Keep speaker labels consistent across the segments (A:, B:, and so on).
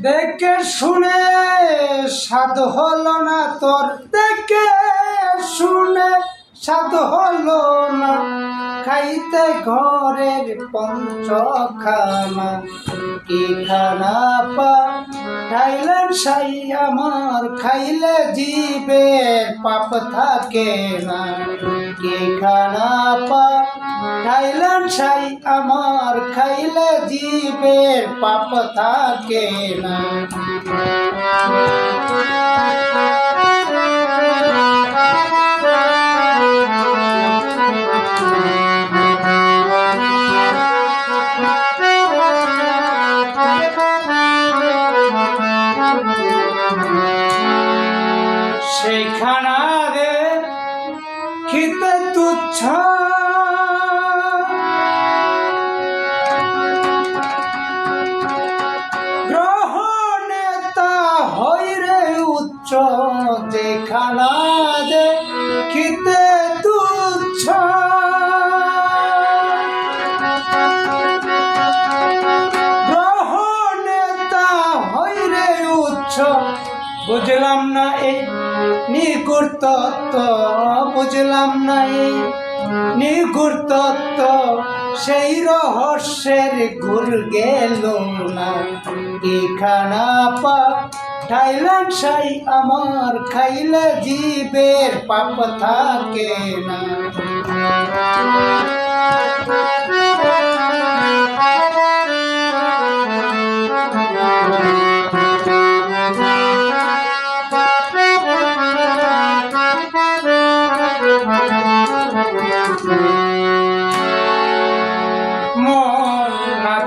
A: দেখে শুনে স্বাদ হলো না তোর। দেখে শুনে স্বাদ হলো না। খাইতে ঘরের পঞ্চখানা। কি খানা পা থাইল্যান্ড সাই আমার, খাইলে জীবের পাপ থাকে না। কি খানা থাইল্যান্ড সাই আমার, খাইলে জীবের পাপ থাকে না। সেইখানা রে খিতে তুচ্ছ। গ্রহ নেতা হই রে উচ্চ যেখানা রে খিতে তুচ্ছ। গ্রহ নেতা উচ্চ বুঝলাম না এই নিগুর তত্ত্ব, বুঝলাম না এই নিগুর তত্ত্ব। সেই রহস্যের গুর গেল না। কি খানা পা থাইল্যান্ড সাই আমার, খাইলে জীবের পাপ থাকে না।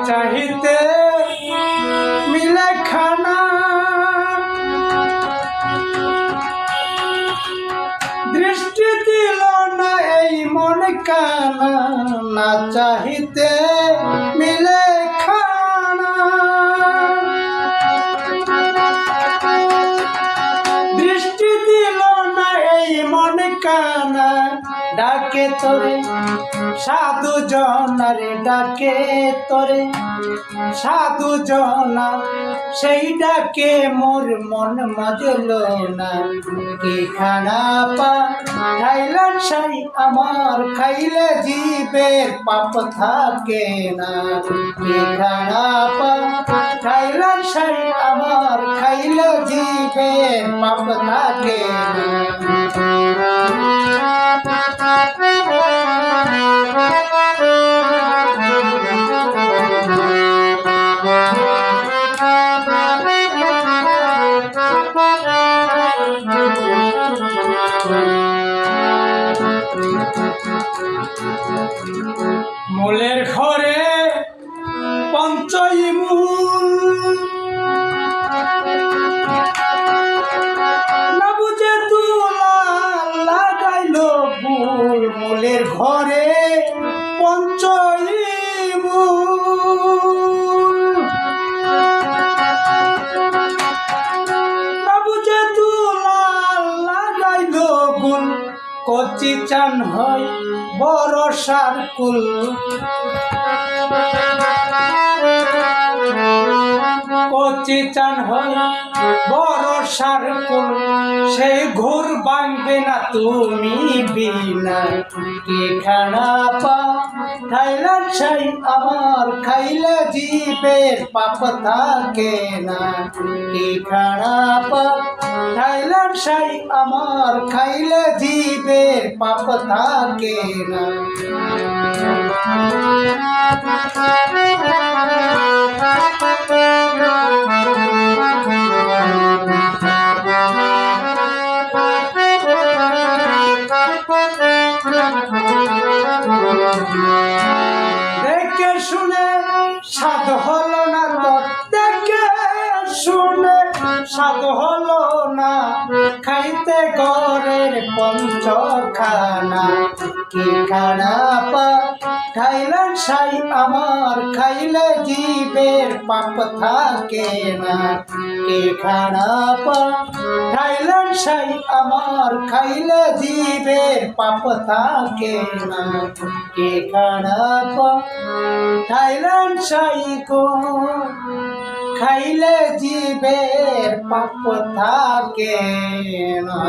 A: চাহিতে মিলে খানা। দৃষ্টি দিল না এই মন কানা না চাহিতে মিলে ডাকে তোরে। সাধু জনারে ডাকে তোরে। সাধু জনা, সেই ডাকে মোর মন মজল না। কি খানা পা খাইলাম সাই আমার, খাইলে জীবের পাপ থাকে না। কি খানা পা খাইলাম সাই আমার, খাইলে জীবের পাপ থাকে না। মূলের ঘরে পঞ্চই মূল। চান হয় বড় সারকুল কচি চান হয় বড় সারকুল সেই ঘুর বাঁধবে না তুমি বিনা। খানা পা থাইল্যান্ড সাই আমার খাইলে জীবের পাপ থাকে না। কে পা থাইল্যান্ড সাই আমার খাইলে জীবের পাপ থাকে না। দেখে শুনে স্বাদ হলো না তোর দেখে শুনে স্বাদ হলো না। খাইতে ঘরের পঞ্চখানা, কি খানা পা খাইলেন সাই আমার, খাইলে জীবের পাপ থাকে না। কে খানা পা? খাইলেন সাই আমার, খাইলে জীবের পাপ থাকে না। কে খানা পা? থাইল্যান্ড সাই গো, খাইলে জীবের পাপ থাকে না।